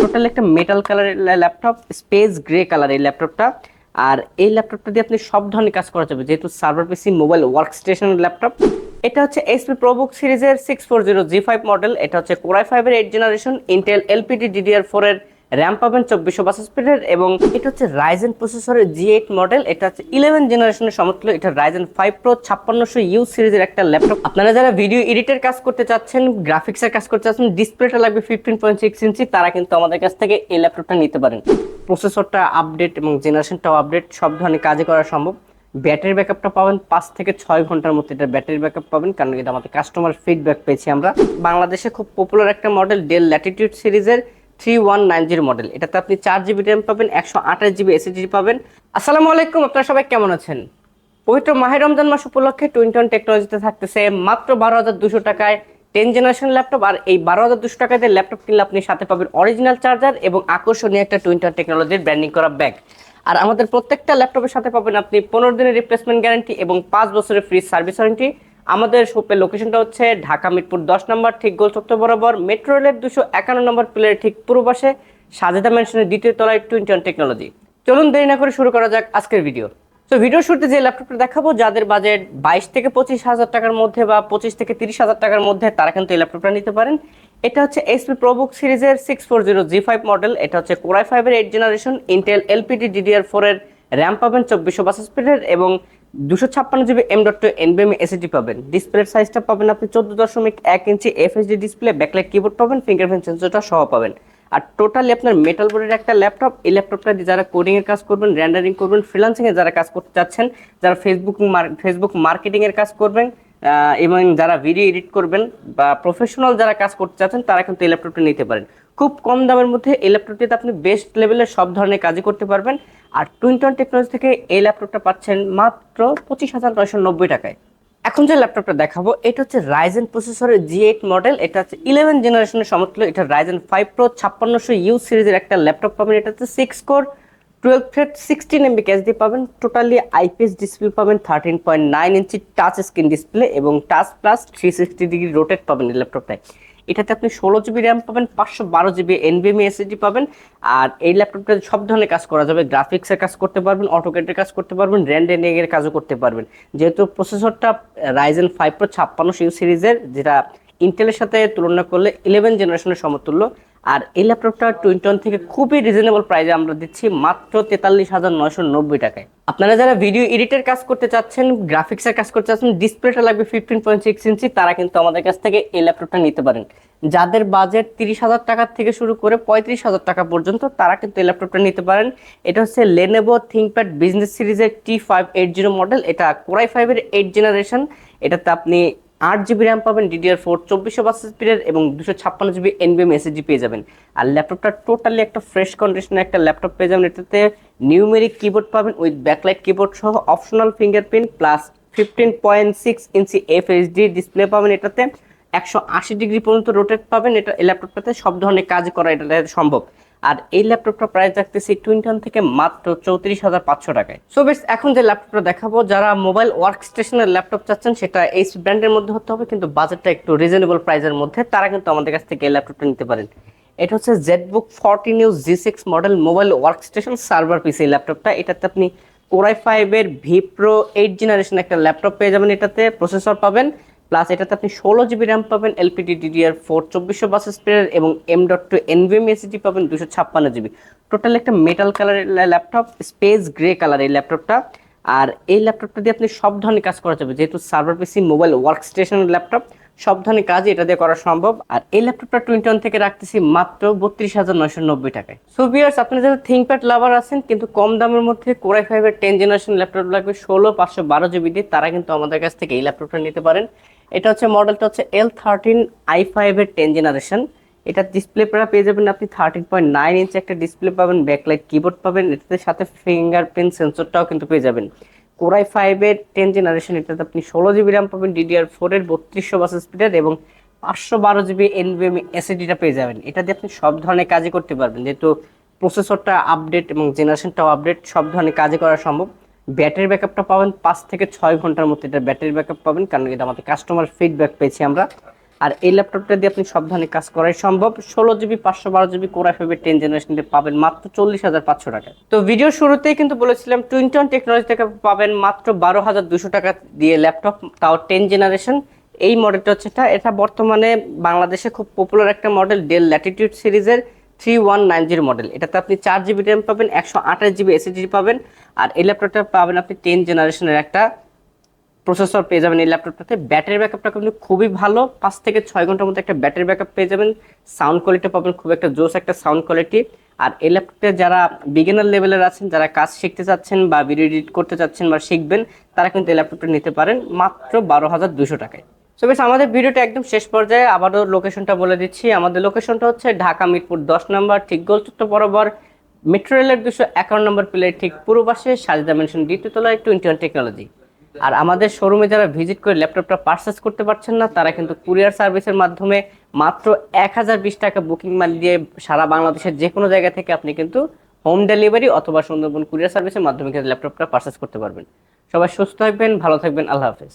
Total একটা metal কালারের laptop space grey colour এই ল্যাপটপটা আর এই ল্যাপটপটা দিয়ে আপনি সব ধরনের কাজ করা যাবে। যেহেতু server PC mobile workstation laptop এটা হচ্ছে এসপি প্রোবুক সিরিজের six four zero G five model এটা হচ্ছে কোরাই ফাইভের eight generation Intel LPD DDR four এর র্যাম পাবেন চব্বিশশো বাস স্পিডের এবং এটা হচ্ছে রাইজেন প্রসেসরের জি এইট মডেল এটা হচ্ছে ইলেভেন জেনারেশনের সমতুল্য, এটা রাইজেন ফাইভ প্রো ছাপ্পান্নশো ইউ সিরিজের একটা ল্যাপটপ আপনারা যারা ভিডিও এডিটের কাজ করতে চাচ্ছেন গ্রাফিক্সের কাজ করতে চাচ্ছেন ডিসপ্লেটা লাগবে ফিফটিন পয়েন্ট সিক্স ইঞ্চি তারা কিন্তু আমাদের কাছ থেকে এই ল্যাপটপটা নিতে পারেন। প্রসেসরটা আপডেট এবং জেনারেশনটাও আপডেট সব ধরনের কাজে করা সম্ভব। ব্যাটারি ব্যাকআপটা পাবেন পাঁচ থেকে ছয় ঘণ্টার মধ্যে এটা ব্যাটারি ব্যাকআপ পাবেন, কারণ এটা আমাদের কাস্টমার ফিডব্যাক পেয়েছি আমরা। বাংলাদেশে খুব পপুলার একটা মডেল ডেল ল্যাটিটিউড সিরিজের three one nine zero model. এটাতে আপনি চার জিবি র্যাম পাবেন, একশো আঠাশ জিবি এসএসডি পাবেন। আসসালামু আলাইকুম, আপনারা সবাই কেমন আছেন? পবিত্র মাহে রমজান মাস উপলক্ষে টুইন্টন টেকনোলজিতে থাকতেছে মাত্র বারো হাজার দুশো টাকায় টেন জেনারেশন ল্যাপটপ, আর এই বারো হাজার দুশো টাকাতে ল্যাপটপ কিনলে আপনি সাথে পাবেন অরিজিনাল চার্জার এবং আকর্ষণীয় একটা টুইন্টন টেকনোলজির ব্র্যান্ডিং করা ব্যাগ আর আমাদের প্রত্যেকটা ল্যাপটপের সাথে পাবেন আপনি পনেরো দিনের রিপ্লেসমেন্ট গ্যারান্টি এবং পাঁচ বছরের ফ্রি সার্ভিস ওয়ারেন্টি আমাদের শপের লোকেশনটা হচ্ছে ঢাকা মিরপুর দশ নম্বর, ঠিক গোল চত্বর বরাবর। মেট্রো রেলের দুশো একান্ন নম্বর প্লেয়ার ঠিক পূর্ব পাশে সাজেদা মেনশনের দ্বিতীয় তলায় টুইন্টি ওয়ান টেকনোলজি চলুন দেরি না করে শুরু করা যাক আজকের ভিডিও তো ভিডিও শুরুতে যে ল্যাপটপটা দেখাবো, যাদের বাজেট বাইশ থেকে পঁচিশ হাজার টাকার মধ্যে বা পঁচিশ থেকে তিরিশ হাজার টাকার মধ্যে, তারা কিন্তু এই ল্যাপটপটা নিতে পারেন। এটা হচ্ছে এসপি প্রোবুক সিরিজের six four zero G five model এটা হচ্ছে কোরাই ফাইভের eight generation Intel LPD DDR four এর র্যাম পাবেন চব্বিশশো বাস স্পিডের এবং দুশো ছাপ্পান্ন GB M dot two এনবিএম SSD পাবেন। ডিসপ্লের সাইজটা পাবেন আপনি চোদ্দ দশমিক এক ইঞ্চি এফএসডি ডিসপ্লে ব্যাকলাইট কিবোর্ড পাবেন ফিঙ্গারপ্রিন্ট সেন্সরটা সহ পাবেন। আর টোটালি আপনার মেটাল বোর্ডের একটা ল্যাপটপ এই ল্যাপটপটা দিয়ে যারা কোডিং এর কাজ করবেন র্যান্ডারিং করবেন ফ্রিলান্সিং এর যারা কাজ করতে চাচ্ছেন, যারা ফেসবুক ফেসবুক মার্কেটিং এর কাজ করবেন এবং যারা ভিডিও এডিট করবেন বা প্রফেশনাল যারা কাজ করতে চাচ্ছেন, তারা কিন্তু এই ল্যাপটপটা নিতে পারেন। খুব কম দামের মধ্যে এই ল্যাপটপটিতে আপনি বেস্ট লেভেলের সব ধরনের কাজই করতে পারবেন। আর টুইন্টন টেকনোলজি থেকে এই ল্যাপটপটা পাচ্ছেন মাত্র পঁচিশ হাজার নয়শো নব্বই টাকায়। এখন যে ল্যাপটপটা দেখাবো, এটা হচ্ছে রাইজেন প্রসেসরের জি এইট মডেল এটা হচ্ছে ইলেভেন জেনারেশনের সমতুল্য, এটা রাইজেন ফাইভ প্রো ছাপ্পান্নশো ইউ সিরিজের একটা ল্যাপটপ পাবেন, এটা হচ্ছে six core twelve thread sixteen MB দিয়ে পাবেন টোটালি আইপিএস ডিসপ্লে পাবেন থার্টিন পয়েন্ট নাইন ইঞ্চি টাচ স্ক্রিন ডিসপ্লে এবং touch plus three sixty degree rotate পাবেন এই ল্যাপটপটায় এটাতে আপনি ষোলো জিবি র্যাম পাবেন, পাঁচশো বারো জিবি এনবিএমই এসএসডি পাবেন, আর এই ল্যাপটপটা সব ধরনের কাজ করা যাবে। গ্রাফিক্সের কাজ করতে পারবেন অটোকেটের কাজ করতে পারবেন র্যান্ডেনিং এর কাজও করতে পারবেন। যেহেতু প্রসেসরটা রাইজেন ফাইভ প্রো ছাপ্পান্ন সিরিজের যেটা ইন্টেলের সাথে তুলনা করলে ইলেভেন জেনারেশনের সমতুল্য। আর এই ল্যাপটপটা টুইন্টন থেকে খুবই রিজনেবল প্রাইসে আমরা দিচ্ছি মাত্র তেতাল্লিশ হাজার নয়শো নব্বই টাকায়। আপনারা যারা ভিডিও এডিটের কাজ করতে চাচ্ছেন গ্রাফিক্সের কাজ করতে চাচ্ছেন ডিসপ্লেটা লাগবে ফিফটিন পয়েন্ট সিক্স ইঞ্চি তারা কিন্তু আমাদের কাছ থেকে এই ল্যাপটপটা নিতে পারেন। যাদের বাজেট তিরিশ হাজার টাকা থেকে শুরু করে পঁয়ত্রিশ হাজার টাকা পর্যন্ত, তারা কিন্তু এই ল্যাপটপটা নিতে পারেন। এটা হচ্ছে লেনেভো থিঙ্কপ্যাড বিজনেস সিরিজের T five eight zero model এটা কোরাই ফাইভের এইট জেনারেশন এটাতে আপনি আট জিবি র্যাম পাবেন ডিডিআর ফোর, চব্বিশশো বাস স্পিডের এবং দুশো ছাপ্পান্ন জিবি এনবিএম এসএসডি পেয়ে যাবেন। আর ল্যাপটপটা টোটালি একটা ফ্রেশ কন্ডিশনের একটা ল্যাপটপ পেয়ে যাবেন। এটাতে নিউমেরিক কিবোর্ড পাবেন উইথ ব্যাকলাইট কিবোর্ড সহ optional fingerprint plus fifteen point six ইঞ্চি এফএসডি ডিসপ্লে পাবেন এটাতে। একশো আশি ডিগ্রি পর্যন্ত রোটেট পাবেন। এটা ল্যাপটপটাতে সব ধরনের কাজ করা এটাতে সম্ভব। আর এই ল্যাপটপটা প্রাইস রাখতেছি টুইন্টন থেকে মাত্র চৌত্রিশ হাজার পাঁচশো টাকায়। সো বেশ, এখন যে ল্যাপটপটা দেখাবো, যারা মোবাইল ওয়ার্ক স্টেশনের ল্যাপটপ চাচ্ছেন, সেটা এই ব্র্যান্ডের মধ্যে হতে হবে, কিন্তু বাজেটটা একটু রিজনেবল প্রাইসের মধ্যে, তারা কিন্তু আমাদের কাছ থেকে এই ল্যাপটপটা নিতে পারেন। এটা হচ্ছে Z book forty news G six model mobile work station server PC ল্যাপটপটা। এটাতে আপনি কোরাই ফাইভের ভি প্রো এইট জেনারেশন একটা ল্যাপটপ পেয়ে যাবেন এটাতে প্রসেসর পাবেন। প্লাস এটাতে আপনি ষোলো জিবি র্যাম পাবেন এলপিডি ডিডিআর ফোর চব্বিশশো বাস স্পিডের এবং M dot two NVMe SSD পাবেন দুশো ছাপ্পান্ন জিবি টোটাল একটা মেটাল কালারের ল্যাপটপ স্পেস গ্রে কালার এই ল্যাপটপটা আর এই ল্যাপটপটা দিয়ে আপনি সব ধরনের কাজ করা যাবে। যেহেতু সার্ভার পিসি মোবাইল ওয়ার্ক স্টেশনের ল্যাপটপ সব ধরনের কাজ এটা দিয়ে করা সম্ভব। আর এই ল্যাপটপটা টুইন্টন থেকে রাখতেছি মাত্র বত্রিশ হাজার নয়শো নব্বই টাকায়। সো আপনি যারা থিঙ্কপ্যাড লাভার আছেন, কিন্তু কম দামের মধ্যে কোরাই ফাইভের টেন জেনারেশন ল্যাপটপ লাগবে, ষোলো, পাঁচশো, বারো জিবি দিয়ে, তারা কিন্তু আমাদের কাছ থেকে এই ল্যাপটপটা নিতে পারেন। এটা হচ্ছে মডেলটা হচ্ছে এল থার্টিন আই ফাইভের টেন জেনারেশন এটা ডিসপ্লে পেয়ে যাবেন আপনি থার্টিন পয়েন্ট নাইন ইঞ্চ একটা ডিসপ্লে পাবেন ব্যাকলাইট কিবোর্ড পাবেন, এটাতে সাথে ফিঙ্গারপ্রিন্ট সেন্সরটাও কিন্তু পেয়ে যাবেন। কোরাই ফাইভের টেন জেনারেশন এটাতে আপনি ষোলো জিবি র্যাম পাবেন ডিডিআর ফোরের বত্রিশশো বাস স্পিডের এবং পাঁচশো বারো জিবি এনভিএম এসএডিটা পেয়ে যাবেন। এটা দিয়ে আপনি সব ধরনের কাজই করতে পারবেন, যেহেতু প্রসেসরটা আপডেট এবং জেনারেশনটাও আপডেট সব ধরনের কাজই করা সম্ভব। ব্যাটারি ব্যাকআপটা পাবেন পাঁচ থেকে ছয় ঘণ্টার মধ্যে এটা ব্যাটারি ব্যাকআপ পাবেন, কারণ এটা আমাদের কাস্টমার ফিডব্যাক পেয়েছি আমরা। আর এই ল্যাপটপটা দিয়ে আপনি সব ধরনের কাজ করাই সম্ভব। ষোলো জিবি পাঁচশো বারো জিবি কোরা ফাইভের টেন জেনারেশন পাবেন মাত্র চল্লিশ হাজার পাঁচশো টাকা। তো ভিডিও শুরুতেই কিন্তু বলেছিলাম টুইন্টন টেকনোলজি থেকে পাবেন মাত্র বারো হাজার দুশো টাকা দিয়ে ল্যাপটপ তাও টেন জেনারেশন এই মডেলটা হচ্ছে এটা এটা বর্তমানে বাংলাদেশে খুব পপুলার একটা মডেল ডেল ল্যাটিটিউড সিরিজের three one nine zero model এটাতে আপনি চার জিবি র্যাম পাবেন, একশো আঠাশ জিবি এসএসডি পাবেন, আর এই ল্যাপটপটা পাবেন আপনি টেন জেনারেশনের একটা প্রসেসর পেয়ে যাবেন। এই ল্যাপটপটাতে ব্যাটারি ব্যাকআপটা কিন্তু খুবই ভালো, পাঁচ থেকে ছয় ঘণ্টার মধ্যে একটা ব্যাটারি ব্যাকআপ পেয়ে যাবেন। সাউন্ড কোয়ালিটি পাবেন, খুব একটা জোস একটা সাউন্ড কোয়ালিটি আর এই ল্যাপটপে যারা বিগিনার লেভেলের আছেন, যারা কাজ শিখতে চাচ্ছেন বা ভিডিও এডিট করতে চাচ্ছেন বা শিখবেন, তারা কিন্তু এই ল্যাপটপটা নিতে পারেন মাত্র বারো হাজার দুশো টাকায়। সো বেশ আমাদের ভিডিওটা একদম শেষ পর্যায়ে আবারও লোকেশনটা বলে দিচ্ছি। আমাদের লোকেশনটা হচ্ছে ঢাকা মিরপুর দশ নম্বর, ঠিক গোলচত্বর বরাবর। মেট্রো রেলের দুশো একান্ন নম্বর প্লেয়ার ঠিক পূর্ব পাশে সাজদা মেনশন দ্বিতীয় তলায় টোয়েন্টি ওয়ান টেকনোলজি আর আমাদের শোরুমে যারা ভিজিট করে ল্যাপটপটা পারচেস করতে পারছেন না, তারা কিন্তু কুরিয়ার সার্ভিসের মাধ্যমে মাত্র এক হাজার বিশ টাকা বুকিং মাল দিয়ে সারা বাংলাদেশের যে কোনো জায়গা থেকে আপনি কিন্তু হোম ডেলিভারি অথবা সুন্দরবন কুরিয়ার সার্ভিসের মাধ্যমে কিন্তু ল্যাপটপটা পারচেস করতে পারবেন। সবাই সুস্থ থাকবেন, ভালো থাকবেন, আল্লাহ হাফেজ।